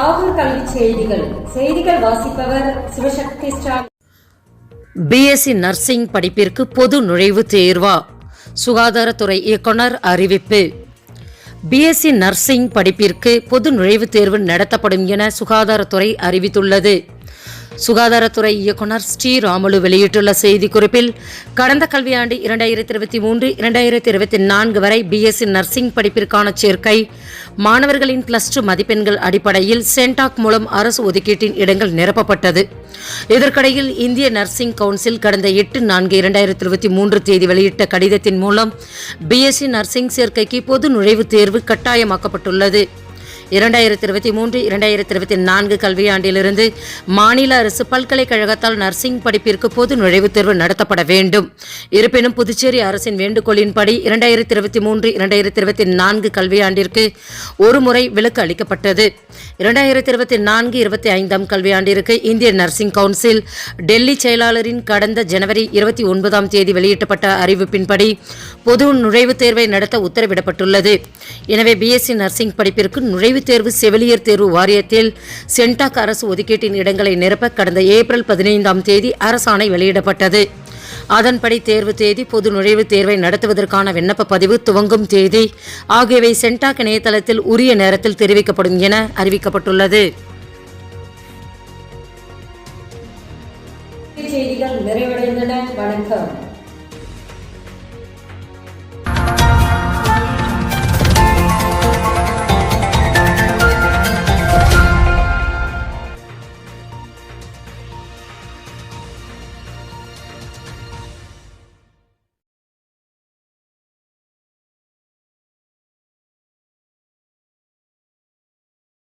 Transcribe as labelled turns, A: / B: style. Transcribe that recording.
A: காலையில் செய்திகள். செய்திகள் வாசிப்பவர் சிவசக்தி ஸ்டாலின்.
B: பிஎஸ்சி நர்சிங் படிப்பிற்கு பொது நுழைவுத் தேர்வா? சுகாதாரத்துறை இயக்குனர் அறிவிப்பு. பிஎஸ்சி நர்சிங் படிப்பிற்கு பொது நுழைவுத் தேர்வு நடத்தப்படும் என சுகாதாரத்துறை அறிவித்துள்ளது. சுகாதாரத்துறை இயக்குனர் ஸ்ரீராமுலு வெளியிட்டுள்ள செய்திக்குறிப்பில் கடந்த கல்வியாண்டு இரண்டாயிரத்தி இருபத்தி மூன்று இரண்டாயிரத்தி இருபத்தி நான்கு வரை பிஎஸ்சி நர்சிங் படிப்பிற்கான சேர்க்கை மாணவர்களின் பிளஸ் டூ மதிப்பெண்கள் அடிப்படையில் சென்டாக் மூலம் அரசு ஒதுக்கீட்டின் இடங்கள் நிரப்பப்பட்டது. இதற்கிடையில் இந்திய நர்சிங் கவுன்சில் கடந்த எட்டு நான்கு இரண்டாயிரத்தி இருபத்தி மூன்று தேதி வெளியிட்ட கடிதத்தின் மூலம் பிஎஸ்சி நர்சிங் சேர்க்கைக்கு பொது நுழைவுத் தேர்வு கட்டாயமாக்கப்பட்டுள்ளது. இரண்டாயிரத்தி இருபத்தி மூன்று இரண்டாயிரத்தி இருபத்தி நான்கு கல்வியாண்டிலிருந்து மாநில அரசு பல்கலைக்கழகத்தால் நர்சிங் படிப்பிற்கு பொது நுழைவுத் தேர்வு நடத்தப்பட வேண்டும். இருப்பினும் புதுச்சேரி அரசின் வேண்டுகோளின்படி இரண்டாயிரத்தி இருபத்தி மூன்று இரண்டாயிரத்தி இருபத்தி நான்கு கல்வியாண்டிற்கு ஒருமுறை விலக்கு அளிக்கப்பட்டது. இரண்டாயிரத்தி இருபத்தி நான்கு இருபத்தி ஐந்தாம் கல்வியாண்டிற்கு இந்திய நர்சிங் கவுன்சில் டெல்லி செயலாளரின் கடந்த ஜனவரி இருபத்தி ஒன்பதாம் தேதி வெளியிட்டப்பட்ட அறிவிப்பின்படி பொது நுழைவுத் தேர்வை நடத்த உத்தரவிடப்பட்டுள்ளது. எனவே பிஎஸ்சி நர்சிங் படிப்பிற்கு நுழைவு நுழைவுத் தேர்வு செவிலியர் தேர்வு வாரியத்தில் சென்டாக் அரசு ஒதுக்கீட்டின் இடங்களை நிரப்ப கடந்த ஏப்ரல் பதினைந்தாம் தேதி அரசாணை வெளியிடப்பட்டது. அதன்படி தேர்வு தேதி பொது நுழைவுத் தேர்வை நடத்துவதற்கான விண்ணப்ப பதிவு துவங்கும் தேதி ஆகியவை சென்டாக் இணையதளத்தில் உரிய நேரத்தில் தெரிவிக்கப்படும் என அறிவிக்கப்பட்டுள்ளது.
A: செய்திகள் நிறைவடைந்தன. வணக்கம்.